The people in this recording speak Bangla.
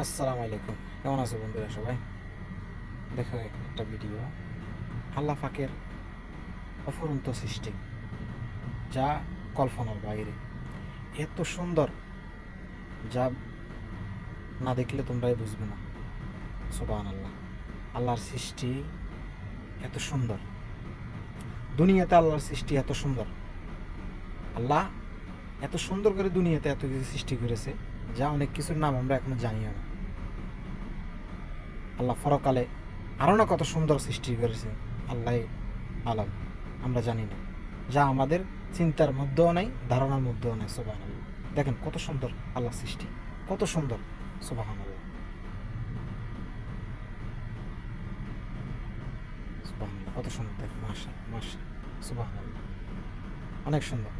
আসসালামু আলাইকুম। কেমন আছো বন্ধুরা সবাই? দেখো একটা ভিডিও আল্লাহ ফাকের অফুরন্ত সৃষ্টি, যা কল্পনার বাইরে। এত সুন্দর, যা না দেখলে তোমরাই বুঝবে না। সুবান আল্লাহ আল্লাহর সৃষ্টি এত সুন্দর। দুনিয়াতে আল্লাহর সৃষ্টি এত সুন্দর। আল্লাহ এত সুন্দর করে দুনিয়াতে এত কিছু সৃষ্টি করেছে, যা অনেক কিছুর নাম আমরা এখনও জানিও না। আল্লাহ ফরকালে আরও না কত সুন্দর সৃষ্টি করেছে, আল্লাহ আলাম, আমরা জানি না। যা আমাদের চিন্তার মধ্যেও নাই, ধারণার মধ্যেও নাই সোবাহ দেখেন কত সুন্দর আল্লাহ সৃষ্টি, কত সুন্দর সোবাহ কত সুন্দর দেখ মাসা মাসা সুবাহ অনেক সুন্দর।